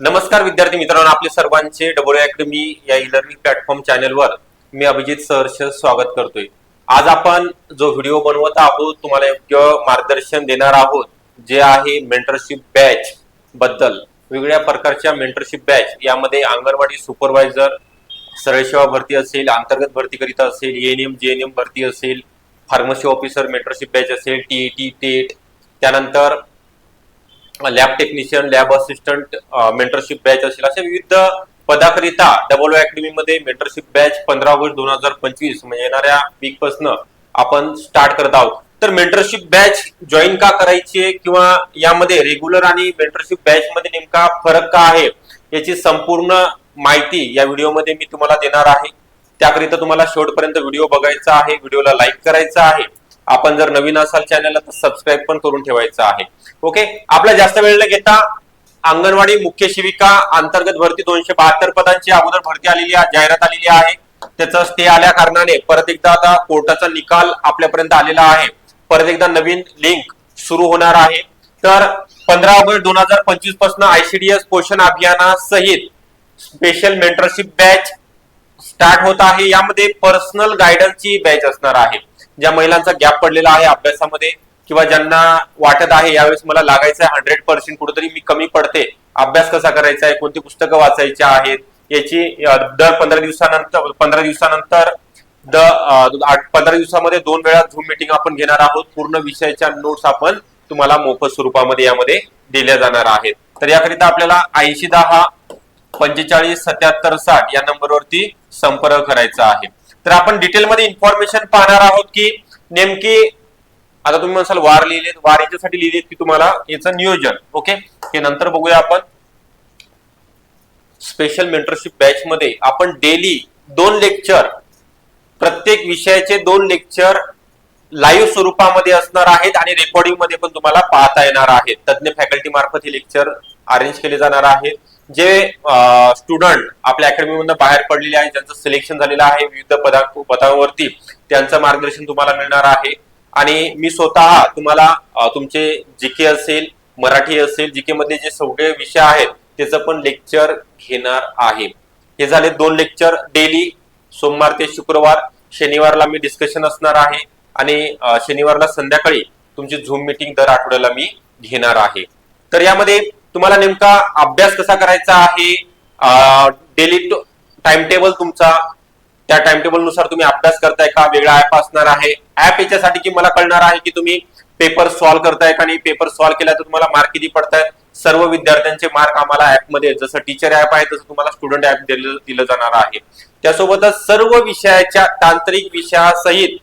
नमस्कार विद्यार्थी मित्रांनो आपले सर्वांचे डबल अकॅडमी या ई लर्निंग प्लॅटफॉर्म चॅनलवर मी अभिजित सहर्ष स्वागत करतोय. आज आपण जो व्हिडिओ बनवत आहोत तुम्हाला योग्य मार्गदर्शन देणार आहोत जे आहे मेंटरशिप बॅच बद्दल. वेगवेगळ्या प्रकारच्या मेंटरशिप बॅच यामध्ये अंगणवाडी सुपरवायझर सरळ सेवा भरती असेल अंतर्गत भरती करीता असेल एएनएम जेएनएम भरती असेल फार्मसी ऑफिसर मेंटरशिप बॅच असेल टीईटी टेट त्यानंतर lab technician lab assistant mentorship batch असेल अशा विविध पदाकरिता डबल अकॅडमी मध्ये मेंटरशिप बॅच पंधरा ऑगस्ट दोन हजार पंचवीस म्हणजे येणाऱ्या वीक पासन आपण स्टार्ट करत आहोत. तर मेंटरशिप बॅच जॉईन का करायची आहे किंवा यामध्ये रेग्युलर आणि मेंटरशिप बॅच मध्ये नेमका फरक का आहे याची संपूर्ण माहिती या व्हिडिओमध्ये मी तुम्हाला देणार आहे. त्याकरिता तुम्हाला शेवटपर्यंत व्हिडिओ बघायचा आहे व्हिडिओला लाईक करायचा आहे. आपण जर नवीन असाल चॅनलला तर सबस्क्राईब पण करून ठेवायचं आहे. ओके आपला जास्त वेळ न घेता अंगणवाडी मुख्य शिविका अंतर्गत भरती दोनशे बहात्तर पदांची अगोदर भरती आलेली आहे जाहिरात आलेली आहे. त्याचा स्टे आल्या कारणाने परत एकदा आता कोर्टाचा निकाल आपल्यापर्यंत आलेला आहे. परत एकदा नवीन लिंक सुरू होणार आहे. तर पंधरा ऑगस्ट दोन हजार पंचवीसपासून आयसीडीएस पोषण अभियानासहित स्पेशल मेंटरशिप बॅच स्टार्ट होत आहे. यामध्ये पर्सनल गायडन्सची बॅच असणार आहे. ज्या महिलांचा गॅप पडलेला आहे अभ्यासामध्ये किंवा ज्यांना वाटत आहे यावेळेस मला लागायचं आहे हंड्रेड पर्सेंट कुठेतरी मी कमी पडते. अभ्यास कसा करायचा आहे कोणती पुस्तकं वाचायची आहेत? याची दर पंधरा दिवसानंतर पंधरा दिवसानंतर द पंधरा दिवसामध्ये दोन वेळा झूम मीटिंग आपण घेणार आहोत. पूर्ण विषयाच्या नोट्स आपण तुम्हाला मोफत स्वरूपामध्ये यामध्ये दिल्या जाणार आहेत. तर याकरिता आपल्याला ऐंशी दहा पंचेचाळीस सत्याहत्तर साठ या नंबरवरती संपर्क करायचा आहे. तर आपण डिटेलमध्ये इन्फॉर्मेशन पाहणार आहोत की नेमकी आता तुम्ही म्हणसाल वार लिहिलेत. वार याच्यासाठी लिहिलेत की तुम्हाला याचं नियोजन. ओके हे नंतर बघूया आपण. स्पेशल मेंटरशिप बॅच मध्ये आपण डेली दोन लेक्चर प्रत्येक विषयाचे दोन लेक्चर लाईव्ह स्वरूपामध्ये असणार आहेत आणि रेकॉर्डिंगमध्ये पण तुम्हाला पाहता येणार आहेत. तज्ज्ञ फॅकल्टी मार्फत हे लेक्चर अरेंज केले जाणार आहेत. जे स्टुडंट आपल्या अकॅडमीमधून बाहेर पडलेले आहेत ज्यांचं सिलेक्शन झालेलं आहे विविध पदा पदांवरती त्यांचं मार्गदर्शन तुम्हाला मिळणार आहे. आणि मी स्वतः तुम्हाला तुमचे जीके असेल मराठी असेल जीके मध्ये जे सगळे विषय आहेत त्याचं पण लेक्चर घेणार आहे. हे झाले दोन लेक्चर डेली सोमवार ते शुक्रवार. शनिवारला मी डिस्कशन असणार आहे आणि शनिवारला संध्याकाळी तुमची झूम मीटिंग दर आठवड्याला मी घेणार आहे. तर यामध्ये तुम्हाला नेमका अभ्यास कसा करायचा आहे? डेली टाइम टेबल तुमचा? त्या टाइम टेबलनुसार तुम्ही अभ्यास करताय का? वेगळा ऍप असणार आहे. ऍप याच्यासाठी की मला कळणार आहे की तुम्ही पेपर सॉल्व्ह करताय का नाही? पेपर सॉल्व्ह केला तर तुम्हाला मार्क किती पडतायत? सर्व विद्यार्थ्यांचे मार्क आम्हाला ऍपमध्ये जसं टीचर ऍप आहे तसं तुम्हाला स्टुडंट ऍप दिलं जाणार आहे. त्यासोबतच सर्व विषयाच्या तांत्रिक विषयासहित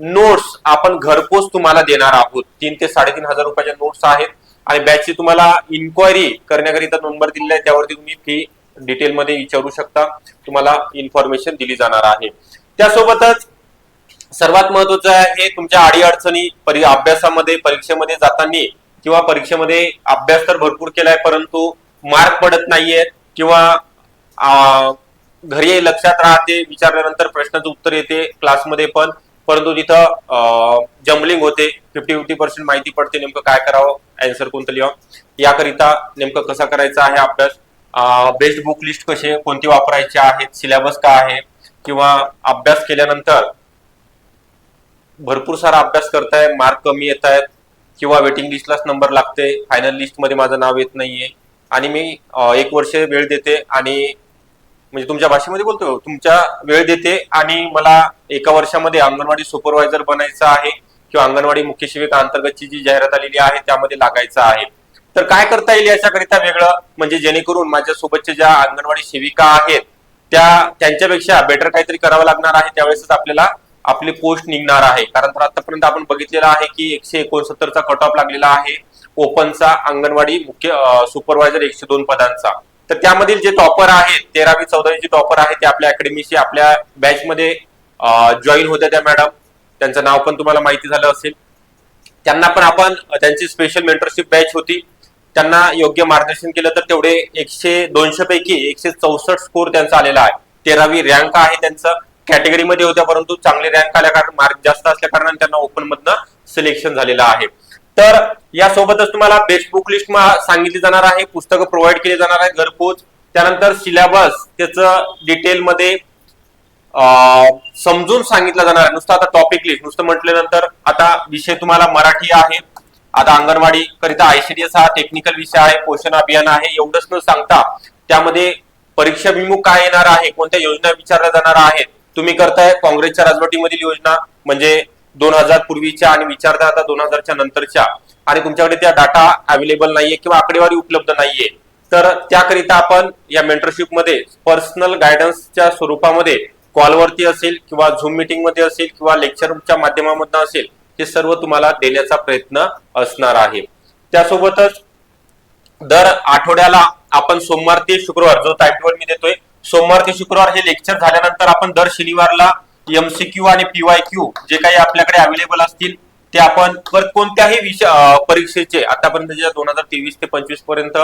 नोट्स आपण घरपोच तुम्हाला देणार आहोत. तीन ते साडेतीन हजार रुपयाच्या नोट्स आहेत. आणि बॅचची तुम्हाला इन्क्वायरी करण्याकरिता नंबर दिलेला आहे त्यावरती तुम्ही फी डिटेलमध्ये विचारू शकता. तुम्हाला इन्फॉर्मेशन दिली जाणार आहे. त्यासोबतच सर्वात महत्वाचं आहे तुमच्या अडीअडचणी परी अभ्यासामध्ये परीक्षेमध्ये जाताना किंवा परीक्षेमध्ये अभ्यास तर भरपूर केलाय परंतु मार्क पडत नाहीये किंवा घरी लक्षात राहते विचारल्यानंतर प्रश्नाचं उत्तर येते क्लासमध्ये पण. परंतु तिथं जम्बलिंग होते फिफ्टी फिफ्टी पर्सेंट माहिती पडते नेमकं काय करावं अँसर कोणतं लिहावं याकरिता नेमकं कसा करायचा आहे अभ्यास बेस्ट बुक लिस्ट कसे कोणती वापरायची आहेत सिलेबस काय आहे किंवा अभ्यास केल्यानंतर भरपूर सारा अभ्यास करताय मार्क कमी येत आहेत किंवा वेटिंग लिस्टलाच नंबर लागते फायनल लिस्टमध्ये माझं नाव येत नाहीये आणि मी एक वर्ष वेळ देते आणि म्हणजे तुमच्या भाषेमध्ये बोलतो हो. तुमच्या वेळ देते आणि मला एका वर्षामध्ये अंगणवाडी सुपरवायझर बनायचं आहे किंवा अंगणवाडी मुख्य सेविका अंतर्गतची जी जाहिरात आलेली आहे त्यामध्ये लागायचं आहे. तर काय करता येईल याच्याकरिता वेगळं? म्हणजे जेणेकरून माझ्या सोबतच्या ज्या अंगणवाडी सेविका आहेत त्या त्यांच्यापेक्षा बेटर काहीतरी करावं लागणार आहे. त्यावेळेसच आपल्याला आपली पोस्ट निघणार आहे. कारण तर आतापर्यंत आपण बघितलेलं आहे की एकशे एकोणसत्तरचा कट ऑफ लागलेला आहे. ओपनचा अंगणवाडी मुख्य सुपरवायझर एकशे दोन पदांचा. तर त्यामधील जे टॉपर आहेत तेरावी चौदावी जे टॉपर आहेत ते आपल्या अकॅडमीशी आपल्या बॅचमध्ये जॉईन होत्या त्या मॅडम त्यांचं नाव पण तुम्हाला माहिती झालं असेल. त्यांना पण आपण त्यांची स्पेशल मेंटरशिप बॅच होती. त्यांना योग्य मार्गदर्शन केलं तर तेवढे एकशे दोनशे पैकी एकशे चौसष्ट स्कोर त्यांचा आलेला आहे. तेरावी रँक आहे त्यांचं. कॅटेगरीमध्ये होत्या परंतु चांगले रँक आल्या कारण मार्क जास्त असल्या कारणाने त्यांना ओपन मधनं सिलेक्शन झालेलं आहे. तर यासोबतच तुम्हाला बेस्ट बुक लिस्ट सांगितली जाणार आहे पुस्तकं प्रोव्हाइड केली जाणार आहे घरपोच. त्यानंतर सिलेबस त्याचं डिटेलमध्ये समजून सांगितलं जाणार आहे. नुसतं आता टॉपिक लिस्ट नुसतं म्हटल्यानंतर आता विषय तुम्हाला मराठी आहे. आता अंगणवाडी करिता आयसीडीएस हा टेक्निकल विषय आहे पोषण अभियान आहे एवढंच न सांगता त्यामध्ये परीक्षा विमुख काय येणार आहे कोणत्या योजना विचारल्या जाणार आहेत तुम्ही करताय काँग्रेसच्या राजवटीमधील योजना म्हणजे दोन हजार पूर्वीच्या आणि विचारता आता दोन हजारच्या नंतरच्या. आणि तुमच्याकडे त्या डाटा अवेलेबल नाहीये किंवा आकडेवारी उपलब्ध नाहीये. तर त्याकरिता आपण या मेंटरशिपमध्ये पर्सनल गायडन्सच्या स्वरूपामध्ये कॉलवरती असेल किंवा झूम मीटिंगमध्ये असेल किंवा लेक्चरच्या माध्यमामधनं असेल हे सर्व तुम्हाला देण्याचा प्रयत्न असणार आहे. त्यासोबतच दर आठवड्याला आपण सोमवार ते शुक्रवार जो टाइम टेबल मी देतोय सोमवार ते शुक्रवार हे लेक्चर झाल्यानंतर आपण दर शनिवारला एमसीक्यू आणि पीवाय क्यू जे काही आपल्याकडे अवेलेबल असतील ते आपण कोणत्याही विषय परीक्षेचे आतापर्यंत ज्या दोन हजार तेवीस ते पंचवीसपर्यंत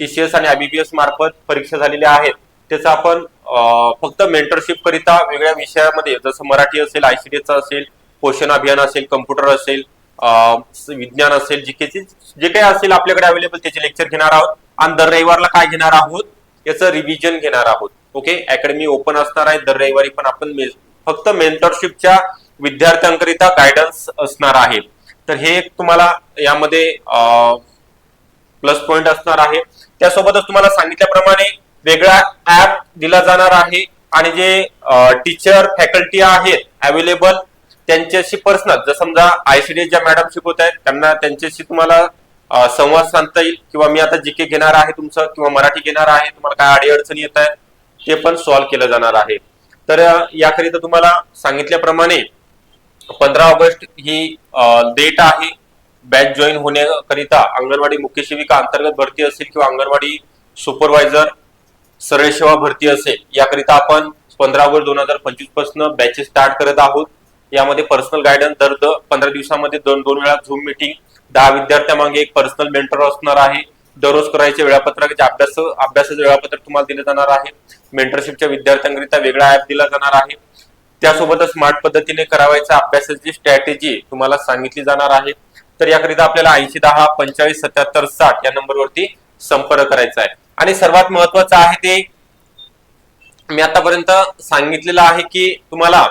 टीसीएस आणि आयबीबीएस मार्फत परीक्षा झालेल्या आहेत त्याचा आपण फक्त मेंटरशिप करिता वेगळ्या विषयामध्ये जसं मराठी असेल आयसीडीएसचा असेल पोषण अभियान असेल कम्प्युटर असेल विज्ञान असेल जी जीकेचे जे काही असेल आपल्याकडे अवेलेबल त्याचे लेक्चर घेणार आहोत. आणि दर रविवारला काय घेणार आहोत? याचं रिव्हिजन घेणार आहोत. ओके अकॅडमी ओपन असणार आहे दर रविवारी पण आपण फक्त मेंटरशिपच्या विद्यार्थ्यांकरिता गायडन्स असणार आहे. तर हे एक तुम्हाला यामध्ये प्लस पॉइंट असणार आहे. त्यासोबतच तुम्हाला सांगितल्याप्रमाणे वेगळा ऍप दिला जाणार आहे आणि जे टीचर फॅकल्टी आहेत अवेलेबल त्यांच्याशी पर्सनल जर समजा आयसीडी ज्या मॅडम शिकवत आहेत त्यांना त्यांच्याशी तुम्हाला संवाद साधता येईल किंवा मी आता जीके घेणार आहे तुमचं किंवा मराठी घेणार आहे तुम्हाला काय अडी अडचणी येत आहेत ते पण सॉल्व्ह केलं जाणार आहे. तर याकरिता तुम्हाला सांगितल्याप्रमाणे पंधरा ऑगस्ट ही डेट आहे. बॅच जॉईन होण्याकरिता अंगणवाडी मुख्य सेविका अंतर्गत भरती असेल किंवा अंगणवाडी सुपरवायझर सरळ सेवा भरती असेल याकरिता आपण पंधरा ऑगस्ट दोन हजार पंचवीसपासून बॅचेस स्टार्ट करत आहोत. यामध्ये पर्सनल गायडन्स दर पंधरा दिवसामध्ये दोन दोन वेळा झूम मिटिंग दहा विद्यार्थ्यांमागे एक पर्सनल मेंटर असणार आहे. दररोज करायचे वेळापत्रकाचे अभ्यास अभ्यासाचे वेळापत्रक तुम्हाला दिले जाणार आहे. मेंटरशिपच्या विद्यार्थ्यांकरिता वेगळा ऍप दिला जाणार आहे. त्यासोबतच स्मार्ट पद्धतीने करावायचा अभ्यासाची स्ट्रॅटेजी तुम्हाला सांगितली जाणार आहे. तर याकरिता आपल्याला ऐंशी दहा पंचाळीस सत्याहत्तर साठ या नंबरवरती संपर्क करायचा आहे. आणि सर्वात महत्वाचं आहे ते मी आतापर्यंत सांगितलेलं आहे की तुम्हाला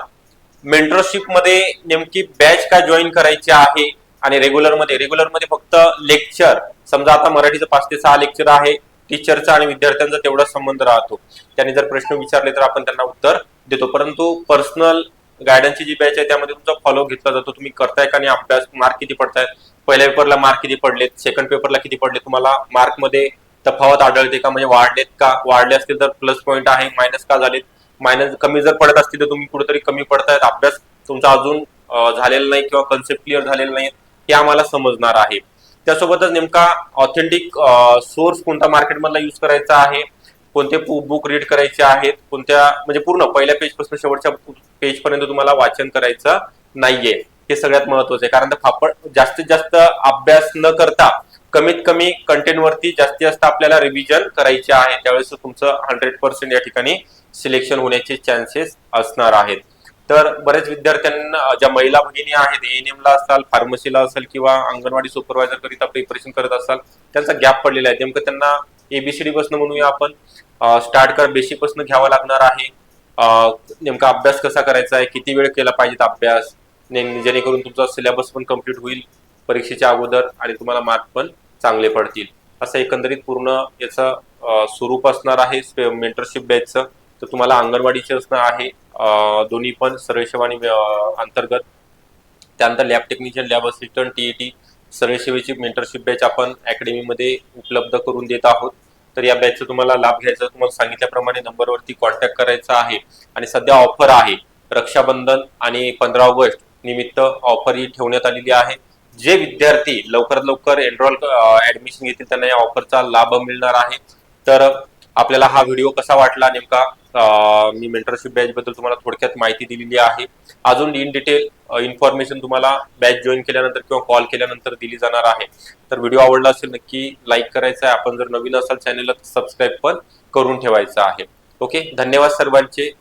मेंटरशिपमध्ये नेमकी बॅच काय जॉईन करायची आहे? आणि रेग्युलरमध्ये रेग्युलरमध्ये फक्त लेक्चर समजा आता मराठीचं पाच ते सहा लेक्चर आहे टीचरचा आणि विद्यार्थ्यांचा तेवढा संबंध राहतो. त्यांनी जर प्रश्न विचारले तर आपण त्यांना उत्तर देतो. परंतु पर्सनल गायडन्सची जी बॅच आहे त्यामध्ये तुमचा फॉलो घेतला जातो. तुम्ही करताय का आणि अभ्यास मार्क किती पडतायत? पहिल्या पेपरला मार्क किती पडलेत? सेकंड पेपरला किती पडले तुम्हाला मार्कमध्ये तफावत आढळते का? म्हणजे वाढलेत का? वाढले असतील तर प्लस पॉईंट आहे मायनस का झालेत? मायनस कमी जर पडत असतील तर तुम्ही कुठेतरी कमी पडतायत. अभ्यास तुमचा अजून झालेला नाही किंवा कन्सेप्ट क्लिअर झालेला नाही. हे आम्हाला समजणार आहे. त्यासोबतच नेमका ऑथेंटिक सोर्स कोणता मार्केटमधला युज करायचा आहे? कोणते बुक रीड करायचे आहेत? कोणत्या म्हणजे पूर्ण पहिल्या पेजपासून शेवटच्या पेज पर्यंत तुम्हाला वाचन करायचं नाहीये. हे सगळ्यात महत्वाचं आहे. कारण फापड जास्तीत जास्त अभ्यास न करता कमीत कमी कंटेंट वरती जास्तीत जास्त आपल्याला रिव्हिजन करायचे आहे. त्यावेळेस तुमचं हंड्रेड पर्सेंट या ठिकाणी सिलेक्शन होण्याचे चान्सेस असणार आहेत. तर बरेच विद्यार्थ्यांना ज्या महिला भगिनी आहेत एएनएमला असाल फार्मसीला असेल किंवा अंगणवाडी सुपरवायझर करिता प्रिपरेशन करत असाल त्यांचा गॅप पडलेला आहे. नेमकं त्यांना एबीसीडी पासून म्हणूया आपण. स्टार्ट कर बेसिकपासून घ्यावा लागणार आहे. नेमका अभ्यास कसा करायचा आहे? किती वेळ केला पाहिजे अभ्यास? ने- जेणेकरून तुमचा सिलेबस पण कंप्लीट होईल परीक्षेच्या अगोदर आणि तुम्हाला मार्क पण चांगले पडतील. असं एकंदरीत पूर्ण याचं स्वरूप असणार आहे. मेंटरशिप बॅचचं तर तुम्हाला अंगणवाडीचे असणं आहे दोन्ही पण सरळ आणि अंतर्गत. त्यानंतर lab technician lab assistant TET T सरळसेवेची mentorship batch आपण अकॅडमीमध्ये उपलब्ध करून देत आहोत. तर या बॅचचा तुम्हाला लाभ घ्यायचा तुम्हाला सांगितल्याप्रमाणे नंबरवरती कॉन्टॅक्ट करायचा आहे. आणि सध्या ऑफर आहे. रक्षाबंधन आणि पंधरा ऑगस्ट निमित्त ऑफर ही ठेवण्यात आलेली आहे. जे विद्यार्थी लवकरात लवकर एनरोल ऍडमिशन घेतील त्यांना या ऑफरचा लाभ मिळणार आहे. तर आपल्याला हा व्हिडिओ कसा वाटला नेमका मी मेंटरशिप बॅच बद्दल तुम्हाला थोडक्यात माहिती दिलेली आहे. अजून इन डिटेल इन्फॉर्मेशन तुम्हाला बॅच जॉईन केल्यानंतर किंवा कॉल केल्यानंतर दिली जाणार आहे. तर व्हिडिओ आवडला असेल नक्की लाईक करायचा आहे. आपण जर नवीन असाल चॅनलला सबस्क्राईब पण करून ठेवायचं आहे. ओके धन्यवाद सर्वांचे.